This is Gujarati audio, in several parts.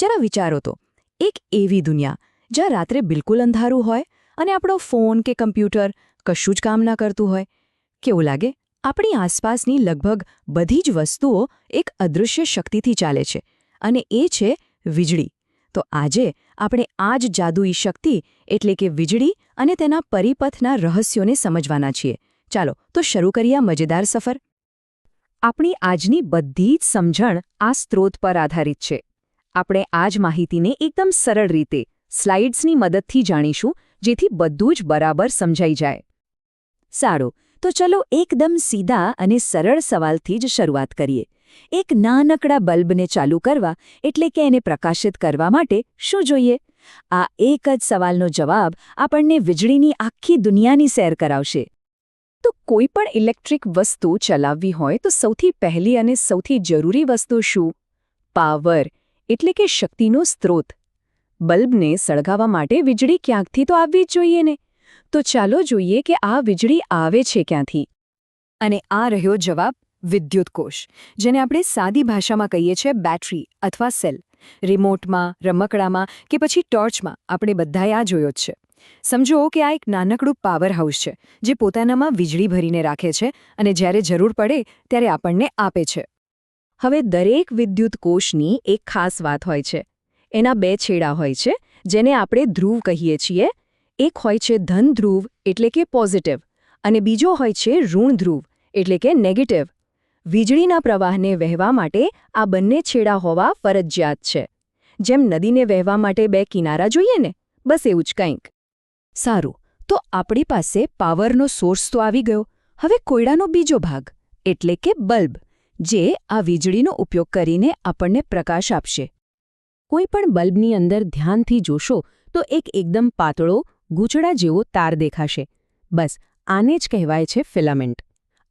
જરા વિચારો તો. એક એવી દુનિયા જ્યાં રાત્રે બિલકુલ અંધારું હોય અને આપણો ફોન કે કમ્પ્યુટર કશું જ કામ ના કરતું હોય. કેવું લાગે? આપણી આસપાસની લગભગ બધી જ વસ્તુઓ એક અદૃશ્ય શક્તિથી ચાલે છે અને એ છે વીજળી. તો આજે આપણે આ જ જાદુઈ શક્તિ એટલે કે વીજળી અને તેના પરિપથના રહસ્યોને સમજવાના છીએ. ચાલો, તો શરૂ કરીએ મજેદાર સફર. આપણી આજની બધી જ સમજણ આ સ્ત્રોત પર આધારિત છે. આપણે આ જ માહિતીને એકદમ સરળ રીતે, સ્લાઇડ્સની મદદથી જાણીશું, જેથી બધું જ બરાબર સમજાઈ જાય. સારું, તો ચલો એકદમ સીધા અને સરળ સવાલથી જ શરૂઆત કરીએ. એક નાનકડા બલ્બને ચાલુ કરવા, એટલે કે એને પ્રકાશિત કરવા માટે શું જોઈએ? આ એક જ સવાલનો જવાબ આપણને વીજળીની આખી દુનિયાની સેર કરાવશે. તો કોઈ પણ ઇલેક્ટ્રિક વસ્તુ ચલાવવી હોય તો સૌથી પહેલી અને સૌથી જરૂરી વસ્તુ શું? પાવર. એટલે કે શક્તિનો સ્ત્રોત. બલ્બને સળગાવવા માટે વીજળી ક્યાંકથી તો આવવી જ જોઈએ ને? તો ચાલો જોઈએ કે આ વીજળી આવે છે ક્યાંથી. અને આ રહ્યો જવાબ વિદ્યુત કોષ જેને આપણે સાદી ભાષામાં કહીએ છીએ બેટરી અથવા સેલ. રિમોટમાં, રમકડામાં કે પછી ટોર્ચમાં આપણે બધાએ આ જોયો જ છે. સમજો કે આ એક નાનકડું પાવર હાઉસ છે, જે પોતાનામાં વીજળી ભરીને રાખે છે અને જ્યારે જરૂર પડે ત્યારે આપણને આપે છે. હવે દરેક વિદ્યુત કોષની એક ખાસ વાત હોય છે. એના બે છેડા હોય છે, જેને આપણે ધ્રુવ કહીએ છીએ. એક હોય છે ધન ધ્રુવ, એટલે કે પોઝિટિવ અને બીજો હોય છે ઋણ ધ્રુવ, એટલે કે નેગેટિવ વીજળીના પ્રવાહને વહેવા માટે આ બંને છેડા હોવા ફરજિયાત છે. જેમ નદીને વહેવા માટે બે કિનારા જોઈએ ને, બસ એવું જ કંઈક. સારું, તો આપણી પાસે પાવરનો સોર્સ તો આવી ગયો. હવે કોયડાનો બીજો ભાગ, એટલે કે બલ્બ. જે આ વીજળીનો ઉપયોગ કરીને આપણને પ્રકાશ આપશે. કોઈ પણ બલ્બની અંદર ધ્યાનથી જોશો તો એક એકદમ પાતળો ગૂંચડા જેવો તાર દેખાશે. બસ, આને જ કહેવાય છે ફિલામેન્ટ.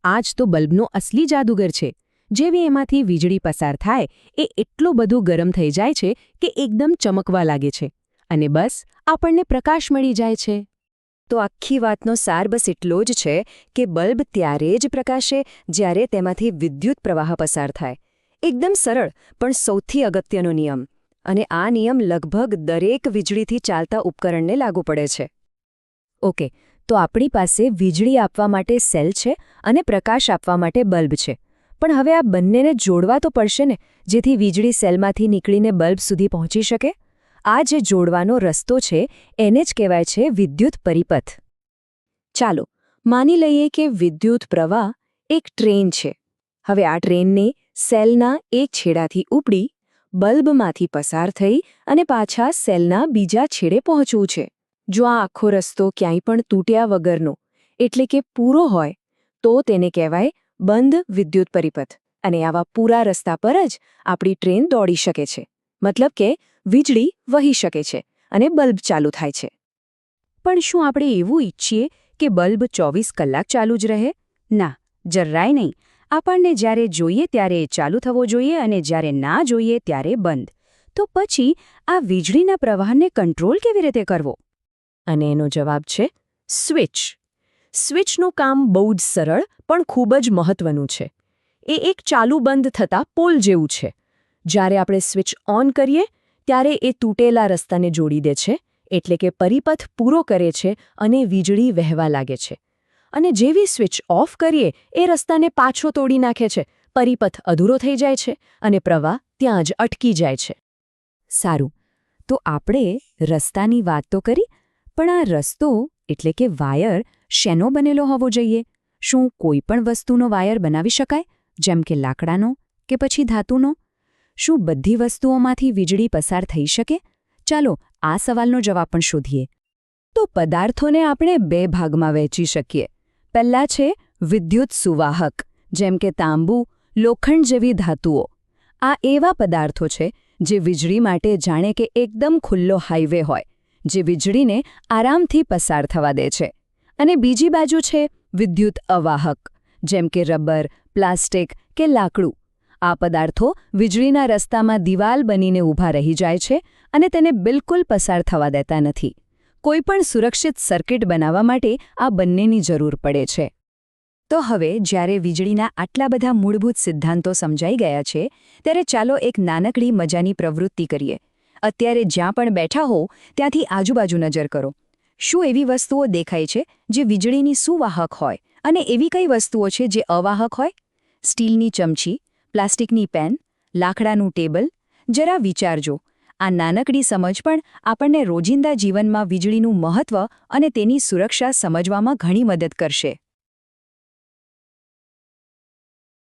આ જ તો બલ્બનો અસલી જાદુગર છે. જેવી એમાંથી વીજળી પસાર થાય, એ એટલું બધું ગરમ થઈ જાય છે કે એકદમ ચમકવા લાગે છે. અને બસ, આપણને પ્રકાશ મળી જાય છે. તો આખી વાતનો સાર બસ એટલો જ છે કે બલ્બ ત્યારે જ પ્રકાશે જ્યારે તેમાંથી વિદ્યુત પ્રવાહ પસાર થાય. એકદમ સરળ, પણ સૌથી અગત્યનો નિયમ. અને આ નિયમ લગભગ દરેક વીજળીથી ચાલતા ઉપકરણને લાગુ પડે છે. ઓકે, તો આપણી પાસે વીજળી આપવા માટે સેલ છે અને પ્રકાશ આપવા માટે બલ્બ છે. પણ હવે આ બંનેને જોડવા તો પડશે ને, જેથી વીજળી સેલમાંથી નીકળીને બલ્બ સુધી પહોંચી શકે? આ જે જોડવાનો રસ્તો છે, એને જ કહેવાય છે વિદ્યુત પરિપથ. ચાલો, માની લઈએ કે વિદ્યુત પ્રવાહ એક ટ્રેન છે. હવે આ ટ્રેનને સેલના એક છેડાથી ઉપડી, બલ્બમાંથી પસાર થઈ અને પાછા સેલના બીજા છેડે પહોંચવું છે. જો આ આખો રસ્તો ક્યાંય પણ તૂટ્યા વગરનો, એટલે કે પૂરો હોય, તો તેને કહેવાય બંધ વિદ્યુત પરિપથ. અને આવા પૂરા રસ્તા પર જ આપણી ટ્રેન દોડી શકે છે. મતલબ કે વીજળી વહી શકે છે અને બલ્બ ચાલુ થાય છે. પણ શું આપણે એવું ઈચ્છીએ કે બલ્બ ચોવીસ કલાક ચાલુ જ રહે? ના, જરાય નહીં. આપણને જ્યારે જોઈએ ત્યારે ચાલુ થવો જોઈએ અને જ્યારે ના જોઈએ ત્યારે બંધ. તો પછી આ વીજળીના પ્રવાહને કંટ્રોલ કેવી રીતે કરવો? અને એનો જવાબ છે સ્વિચ. સ્વિચનું કામ બહુ જ સરળ પણ ખૂબ જ મહત્વનું છે. એ એક ચાલુ બંધ થતા પોલ જેવું છે. જ્યારે આપણે સ્વિચ ઓન કરીએ ત્યારે એ તૂટેલા રસ્તાને જોડી દે છે, એટલે કે પરિપથ પૂરો કરે છે અને વીજળી વહેવા લાગે છે. અને જેવી સ્વિચ ઓફ કરીએ, એ રસ્તાને પાછો તોડી નાખે છે. પરિપથ અધૂરો થઈ જાય છે અને પ્રવાહ ત્યાં જ અટકી જાય છે. સારું. તો આપણે રસ્તાની વાત તો કરી, પણ આ રસ્તો એટલે કે વાયર શેનો બનેલો હોવો જોઈએ? શું કોઈ પણ વસ્તુનો વાયર બનાવી શકાય? જેમ કે લાકડાનો કે પછી ધાતુનો? શું બધી વસ્તુઓમાંથી વીજળી પસાર થઈ શકે? ચાલો, આ સવાલનો જવાબ પણ શોધીએ. તો પદાર્થોને આપણે બે ભાગમાં વહેંચી શકીએ. પહેલાં છે વિદ્યુત સુવાહક, જેમ કે તાંબુ, લોખંડ જેવી ધાતુઓ. આ એવા પદાર્થો છે જે વીજળી માટે જાણે કે એકદમ ખુલ્લો હાઈવે હોય, જે વીજળીને આરામથી પસાર થવા દે છે. અને બીજી બાજુ છે વિદ્યુત અવાહક, જેમ કે રબર, પ્લાસ્ટિક કે લાકડું. આ પદાર્થો વીજળીના રસ્તામાં દિવાલ બનીને ઊભા રહી જાય છે અને તેને બિલકુલ પસાર થવા દેતા નથી. કોઈપણ સુરક્ષિત સર્કિટ બનાવવા માટે આ બંનેની જરૂર પડે છે. તો હવે, જ્યારે વીજળીના આટલા બધા મૂળભૂત સિદ્ધાંતો સમજાઈ ગયા છે, ત્યારે ચાલો એક નાનકડી મજાની પ્રવૃત્તિ કરીએ. અત્યારે જ્યાં પણ બેઠા હો ત્યાંથી આજુબાજુ નજર કરો. શું એવી વસ્તુઓ દેખાય છે, જે વીજળીની સુવાહક હોય? અને એવી કઈ વસ્તુઓ છે, જે અવાહક હોય? સ્ટીલની ચમચી પ્લાસ્ટિકની પેન, લાકડાનું ટેબલ, જરા વિચારજો. આ નાનકડી સમજ પણ આપણને રોજિંદા જીવનમાં વીજળીનું મહત્વ અને તેની સુરક્ષા સમજવામાં ઘણી મદદ કરશે.